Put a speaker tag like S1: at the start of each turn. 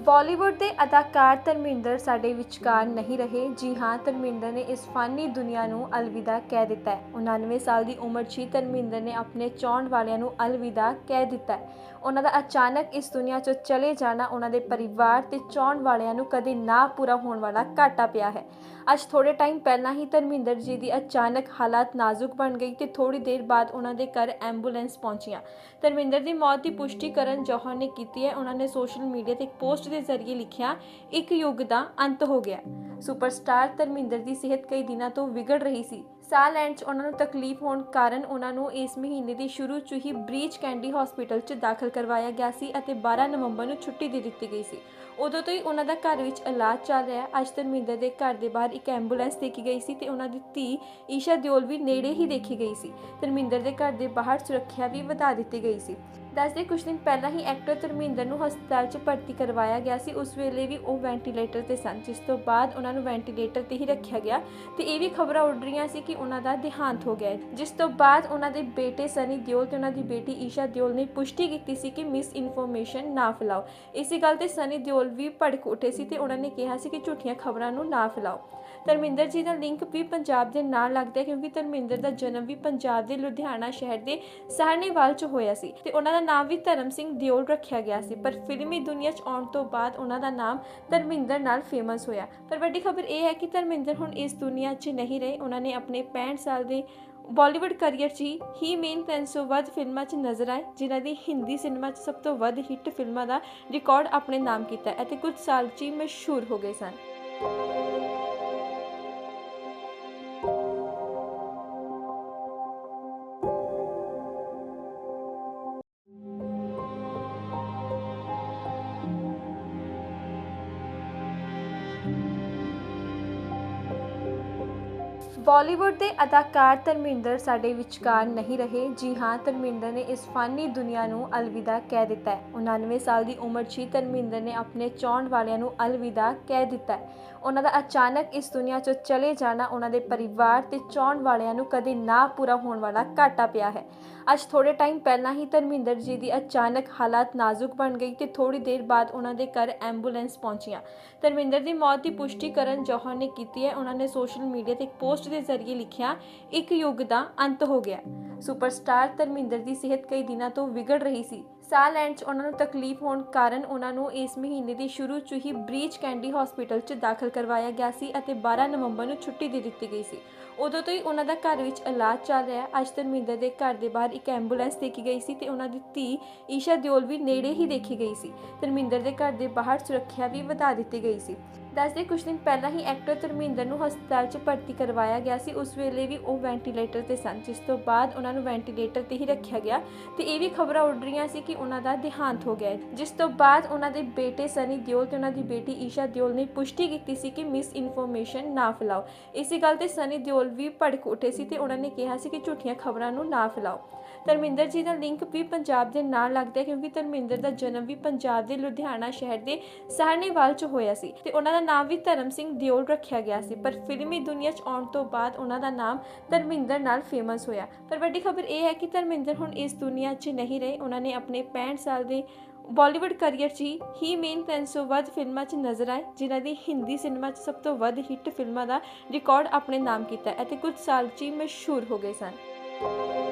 S1: ਬਾਲੀਵੁੱਡ ਦੇ ਅਦਾਕਾਰ ਧਰਮਿੰਦਰ ਸਾਡੇ ਵਿਚਕਾਰ ਨਹੀਂ ਰਹੇ। ਜੀ ਹਾਂ, ਧਰਮਿੰਦਰ ਨੇ ਇਸ ਫਾਨੀ ਦੁਨੀਆ ਨੂੰ ਅਲਵਿਦਾ ਕਹਿ ਦਿੱਤਾ ਹੈ। 99 ਸਾਲ ਦੀ ਉਮਰ 'ਚ ਹੀ ਧਰਮਿੰਦਰ ਨੇ ਆਪਣੇ ਚਾਹਣ ਵਾਲਿਆਂ ਨੂੰ ਅਲਵਿਦਾ ਕਹਿ ਦਿੱਤਾ ਹੈ। ਉਹਨਾਂ ਦਾ ਅਚਾਨਕ ਇਸ ਦੁਨੀਆ 'ਚੋਂ ਚਲੇ ਜਾਣਾ ਉਹਨਾਂ ਦੇ ਪਰਿਵਾਰ ਤੇ ਚਾਹਣ ਵਾਲਿਆਂ ਨੂੰ ਕਦੇ ਨਾ ਪੂਰਾ ਹੋਣ ਵਾਲਾ ਘਾਟਾ ਪਿਆ ਹੈ। ਅੱਜ ਥੋੜੇ ਟਾਈਮ ਪਹਿਲਾਂ ਹੀ ਧਰਮਿੰਦਰ ਜੀ ਦੀ ਅਚਾਨਕ ਹਾਲਾਤ ਨਾਜ਼ੁਕ ਬਣ ਗਈ ਤੇ ਥੋੜੀ ਦੇਰ ਬਾਅਦ ਉਹਨਾਂ ਦੇ ਘਰ ਐਂਬੂਲੈਂਸ ਪਹੁੰਚੀਆਂ। ਧਰਮਿੰਦਰ ਦੀ ਮੌਤ ਦੀ ਪੁਸ਼ਟੀ ਕਰਨ ਜੋਹਰ ਨੇ ਕੀਤੀ ਹੈ। ਉਹਨਾਂ ਨੇ ਸੋਸ਼ਲ ਮੀਡੀਆ ਤੇ ਇੱਕ ਪੋਸਟ ਦੇ ਜ਼ਰੀਏ ਲਿਖਿਆ, ਇੱਕ ਯੁੱਗ ਦਾ ਅੰਤ ਹੋ ਗਿਆ। ਸੁਪਰਸਟਾਰ ਧਰਮਿੰਦਰ ਦੀ ਸਿਹਤ ਕਈ ਦਿਨਾਂ ਤੋਂ ਵਿਗੜ ਰਹੀ ਸੀ। ਸਾਹ ਲੈਣ 'ਚ ਉਹਨਾਂ ਨੂੰ ਤਕਲੀਫ ਹੋਣ ਕਾਰਨ ਉਹਨਾਂ ਨੂੰ ਇਸ ਮਹੀਨੇ ਦੀ ਸ਼ੁਰੂ 'ਚ ਹੀ ਬ੍ਰੀਚ ਕੈਂਡੀ ਹਸਪੀਟਲ 'ਚ ਦਾਖਲ ਕਰਵਾਇਆ ਗਿਆ ਸੀ ਅਤੇ 12 ਨਵੰਬਰ ਨੂੰ ਛੁੱਟੀ ਦੇ ਦਿੱਤੀ ਗਈ ਸੀ। ਉਦੋਂ ਤੋਂ ਹੀ ਉਹਨਾਂ ਦਾ ਘਰ ਵਿੱਚ ਇਲਾਜ ਚੱਲ ਰਿਹਾ ਹੈ। ਅੱਜ ਧਰਮਿੰਦਰ ਦੇ ਘਰ ਦੇ ਬਾਹਰ ਇੱਕ ਐਂਬੂਲੈਂਸ ਦੇਖੀ ਗਈ ਸੀ ਤੇ ਉਹਨਾਂ ਦੀ ਧੀ ਈਸ਼ਾ ਦਿਓਲ ਵੀ ਨੇੜੇ ਹੀ ਦੇਖੀ ਗਈ ਸੀ। ਧਰਮਿੰਦਰ ਦੇ ਘਰ ਦੇ ਬਾਹਰ ਸੁਰੱਖਿਆ ਵੀ ਵਧਾ ਦਿੱਤੀ ਗਈ ਸੀ। ਦੱਸਦੇ ਕੁਝ ਦਿਨ ਪਹਿਲਾਂ ਹੀ ਐਕਟਰ ਧਰਮਿੰਦਰ ਨੂੰ ਹਸਪਤਾਲ 'ਚ ਭਰਤੀ ਕਰਵਾਇਆ ਗਿਆ ਸੀ। ਉਸ ਵੇਲੇ ਵੀ ਉਹ ਵੈਂਟੀਲੇਟਰ ਤੇ ਸਨ, ਜਿਸ ਤੋਂ ਬਾਅਦ ਉਹਨਾਂ ਨੂੰ ਵੈਂਟੀਲੇਟਰ ਤੇ ਹੀ ਰੱਖਿਆ ਗਿਆ। ਤੇ ਇਹ ਵੀ ਖਬਰਾਂ ਉੱਡ ਰਹੀਆਂ ਸੀ ਕਿ ਉਹਨਾਂ ਦਾ ਦੇਹਾਂਤ ਹੋ ਗਿਆ ਜਿਸ ਤੋਂ ਬਾਅਦ ਉਹਨਾਂ ਦੇ ਬੇਟੇ ਸਨੀ ਦਿਓਲ ਤੇ ਉਹਨਾਂ ਦੀ ਬੇਟੀ ਈਸ਼ਾ ਦਿਓਲ ਨੇ ਪੁਸ਼ਟੀ ਕੀਤੀ ਸੀ ਕਿ ਮਿਸ ਇਨਫੋਰਮੇਸ਼ਨ ਨਾ ਫੈਲਾਓ। ਇਸੇ ਗੱਲ ਤੇ ਸਨੀ ਦਿਓਲ ਵੀ ਭੜਕ ਉੱਠੇ ਸੀ ਤੇ ਉਹਨਾਂ ਨੇ ਕਿਹਾ ਸੀ ਕਿ ਝੂਠੀਆਂ ਖਬਰਾਂ ਨੂੰ ਨਾ ਫੈਲਾਓ। ਧਰਮਿੰਦਰ ਜੀ ਦਾ ਲਿੰਕ ਵੀ ਪੰਜਾਬ ਦੇ ਨਾਲ ਲੱਗਦਾ ਹੈ ਕਿਉਂਕਿ ਧਰਮਿੰਦਰ ਦਾ ਜਨਮ ਵੀ ਪੰਜਾਬ ਦੇ ਲੁਧਿਆਣਾ ਸ਼ਹਿਰ ਦੇ ਸਾਹਨੇਵਾਲ 'ਚ ਹੋਇਆ ਸੀ ਤੇ ਉਹਨਾਂ ਦਾ ਨਾਮ ਵੀ ਧਰਮ ਸਿੰਘ ਦਿਓਲ ਰੱਖਿਆ ਗਿਆ ਸੀ। ਪਰ ਫਿਲਮੀ ਦੁਨੀਆ 'ਚ ਆਉਣ ਤੋਂ ਬਾਅਦ ਉਹਨਾਂ ਦਾ ਨਾਮ ਧਰਮਿੰਦਰ ਨਾਲ ਫੇਮਸ ਹੋਇਆ। ਪਰ ਵੱਡੀ ਖਬਰ ਇਹ ਹੈ ਕਿ ਧਰਮਿੰਦਰ ਹੁਣ ਇਸ ਦੁਨੀਆ 'ਚ ਨਹੀਂ ਰਹੇ। ਉਹਨਾਂ ਨੇ ਆਪਣੇ 65 ਸਾਲ ਦੇ ਬਾਲੀਵੁੱਡ ਕੈਰੀਅਰ 'ਚ ਹੀ ਹੀ ਮੇਨ 300 ਵੱਧ ਫਿਲਮਾਂ 'ਚ ਨਜ਼ਰ ਆਏ, ਜਿਨ੍ਹਾਂ ਦੀ ਹਿੰਦੀ ਸਿਨੇਮਾ 'ਚ ਸਭ ਤੋਂ ਵੱਧ ਹਿੱਟ ਫਿਲਮਾਂ ਦਾ ਰਿਕਾਰਡ ਆਪਣੇ ਨਾਮ ਕੀਤਾ ਅਤੇ ਕੁਝ ਸਾਲ 'ਚ ਹੀ ਮਸ਼ਹੂਰ ਹੋ ਗਏ ਸਨ। ਬਾਲੀਵੁੱਡ ਦੇ ਅਦਾਕਾਰ ਧਰਮਿੰਦਰ ਸਾਡੇ ਵਿਚਕਾਰ ਨਹੀਂ ਰਹੇ। ਜੀ ਹਾਂ, ਧਰਮਿੰਦਰ ਨੇ ਇਸ ਫਾਨੀ ਦੁਨੀਆ ਨੂੰ ਅਲਵਿਦਾ ਕਹਿ ਦਿੱਤਾ ਹੈ। 99 ਸਾਲ ਦੀ ਉਮਰ 'ਚ ਹੀ ਧਰਮਿੰਦਰ ਨੇ ਆਪਣੇ ਚਾਹਣ ਵਾਲਿਆਂ ਨੂੰ ਅਲਵਿਦਾ ਕਹਿ ਦਿੱਤਾ ਹੈ। ਉਹਨਾਂ ਦਾ ਅਚਾਨਕ ਇਸ ਦੁਨੀਆ 'ਚੋਂ ਚਲੇ ਜਾਣਾ ਉਹਨਾਂ ਦੇ ਪਰਿਵਾਰ ਤੇ ਚਾਹਣ ਵਾਲਿਆਂ ਨੂੰ ਕਦੇ ਨਾ ਪੂਰਾ ਹੋਣ ਵਾਲਾ ਘਾਟਾ ਪਿਆ ਹੈ। ਅੱਜ ਥੋੜੇ ਟਾਈਮ ਪਹਿਲਾਂ ਹੀ ਧਰਮਿੰਦਰ ਜੀ ਦੀ ਅਚਾਨਕ ਹਾਲਾਤ ਨਾਜ਼ੁਕ ਬਣ ਗਈ ਤੇ ਥੋੜੀ ਦੇਰ ਬਾਅਦ ਉਹਨਾਂ ਦੇ ਘਰ ਐਂਬੂਲੈਂਸ ਪਹੁੰਚੀਆਂ। ਧਰਮਿੰਦਰ ਦੀ ਮੌਤ ਦੀ ਪੁਸ਼ਟੀ ਕਰਨ ਜੋਹਰ ਨੇ ਕੀਤੀ ਹੈ। ਉਹਨਾਂ ਨੇ ਸੋਸ਼ਲ ਮੀਡੀਆ ਤੇ ਇੱਕ ਪੋਸਟ ਦੇ ਜ਼ਰੀਏ ਲਿਖਿਆ, ਇੱਕ ਯੁੱਗ ਦਾ ਅੰਤ ਹੋ ਗਿਆ। ਸੁਪਰਸਟਾਰ ਧਰਮਿੰਦਰ ਦੀ ਸਿਹਤ ਕਈ ਦਿਨਾਂ ਤੋਂ ਵਿਗੜ ਰਹੀ ਸੀ। ਸਾਹ ਲੈਣ 'ਚ ਉਹਨਾਂ ਨੂੰ ਤਕਲੀਫ ਹੋਣ ਕਾਰਨ ਉਹਨਾਂ ਨੂੰ ਇਸ ਮਹੀਨੇ ਦੀ ਸ਼ੁਰੂ 'ਚ ਹੀ ਬ੍ਰੀਚ ਕੈਂਡੀ ਹਸਪੀਟਲ 'ਚ ਦਾਖਲ ਕਰਵਾਇਆ ਗਿਆ ਸੀ ਅਤੇ 12 ਨਵੰਬਰ ਨੂੰ ਛੁੱਟੀ ਦੇ ਦਿੱਤੀ ਗਈ ਸੀ। ਉਦੋਂ ਤੋਂ ਹੀ ਉਹਨਾਂ ਦਾ ਘਰ ਵਿੱਚ ਇਲਾਜ ਚੱਲ ਰਿਹਾ। ਹੈ ਅੱਜ ਧਰਮਿੰਦਰ ਦੇ ਘਰ ਦੇ ਬਾਹਰ ਇੱਕ ਐਂਬੂਲੈਂਸ ਦੇਖੀ ਗਈ ਸੀ ਤੇ ਉਹਨਾਂ ਦੀ ਧੀ ਈਸ਼ਾ ਦਿਓਲ ਵੀ ਨੇੜੇ ਹੀ ਦੇਖੀ ਗਈ ਸੀ। ਧਰਮਿੰਦਰ ਦੇ ਘਰ ਦੇ ਬਾਹਰ ਸੁਰੱਖਿਆ ਵੀ ਵਧਾ ਦਿੱਤੀ ਗਈ ਸੀ। ਦੱਸਦੇ ਕੁਝ ਦਿਨ ਪਹਿਲਾਂ ਹੀ ਐਕਟਰ ਧਰਮਿੰਦਰ ਨੂੰ ਹਸਪਤਾਲ 'ਚ ਭਰਤੀ ਕਰਵਾਇਆ ਗਿਆ ਸੀ। ਉਸ ਵੇਲੇ ਵੀ ਉਹ ਵੈਂਟੀਲੇਟਰ ਤੇ ਸਨ, ਜਿਸ ਤੋਂ ਬਾਅਦ ਉਹਨਾਂ ਨੂੰ ਵੈਂਟੀਲੇਟਰ ਤੇ ਹੀ ਰੱਖਿਆ ਗਿਆ ਤੇ ਇਹ ਵੀ ਖਬਰਾਂ ਉੱਡ ਰਹੀਆਂ ਸੀ ਕਿ ਉਹਨਾਂ ਦਾ ਦੇਹਾਂਤ ਹੋ ਗਿਆ ਜਿਸ ਤੋਂ ਬਾਅਦ ਉਹਨਾਂ ਦੇ ਬੇਟੇ ਸਨੀ ਦਿਓਲ ਤੇ ਉਹਨਾਂ ਦੀ ਬੇਟੀ ਈਸ਼ਾ ਦਿਓਲ ਨੇ ਪੁਸ਼ਟੀ ਕੀਤੀ ਸੀ ਕਿ ਮਿਸ ਇਨਫੋਰਮੇਸ਼ਨ ਨਾ ਫੈਲਾਓ। ਇਸੇ ਗੱਲ ਤੇ ਸਨੀ ਦਿਓਲ ਵੀ ਭੜਕ ਉੱਠੇ ਸੀ ਤੇ ਉਹਨਾਂ ਨੇ ਕਿਹਾ ਸੀ ਕਿ ਝੂਠੀਆਂ ਖਬਰਾਂ ਨੂੰ ਨਾ ਫੈਲਾਓ। ਧਰਮਿੰਦਰ ਜੀ ਦਾ ਲਿੰਕ ਵੀ ਪੰਜਾਬ ਦੇ ਨਾਲ ਲੱਗਦਾ ਹੈ ਕਿਉਂਕਿ ਧਰਮਿੰਦਰ ਦਾ ਜਨਮ ਵੀ ਪੰਜਾਬ ਦੇ ਲੁਧਿਆਣਾ ਸ਼ਹਿਰ ਦੇ ਸਾਹਨੇਵਾਲ 'ਚ ਹੋਇਆ ਸੀ ਤੇ ਉਹਨਾਂ ਦਾ ਨਾਮ ਵੀ ਧਰਮ ਸਿੰਘ ਦਿਓਲ ਰੱਖਿਆ ਗਿਆ ਸੀ। ਪਰ ਫਿਲਮੀ ਦੁਨੀਆ 'ਚ ਆਉਣ ਤੋਂ ਬਾਅਦ ਉਹਨਾਂ ਦਾ ਨਾਮ ਧਰਮਿੰਦਰ ਨਾਲ ਫੇਮਸ ਹੋਇਆ। ਪਰ ਵੱਡੀ ਖਬਰ ਇਹ ਹੈ ਕਿ ਧਰਮਿੰਦਰ ਹੁਣ ਇਸ ਦੁਨੀਆ 'ਚ ਨਹੀਂ ਰਹੇ। ਉਹਨਾਂ ਨੇ ਆਪਣੇ 65 ਸਾਲ ਦੇ ਬਾਲੀਵੁੱਡ ਕੈਰੀਅਰ 'ਚ ਹੀ ਹੀ ਮੇਨ 300 ਵੱਧ ਫਿਲਮਾਂ 'ਚ ਨਜ਼ਰ ਆਏ, ਜਿਨ੍ਹਾਂ ਦੀ ਹਿੰਦੀ ਸਿਨੇਮਾ 'ਚ ਸਭ ਤੋਂ ਵੱਧ ਹਿੱਟ ਫਿਲਮਾਂ ਦਾ ਰਿਕਾਰਡ ਆਪਣੇ ਨਾਮ ਕੀਤਾ ਅਤੇ ਕੁਝ ਸਾਲ 'ਚ ਹੀ ਮਸ਼ਹੂਰ ਹੋ ਗਏ ਸਨ।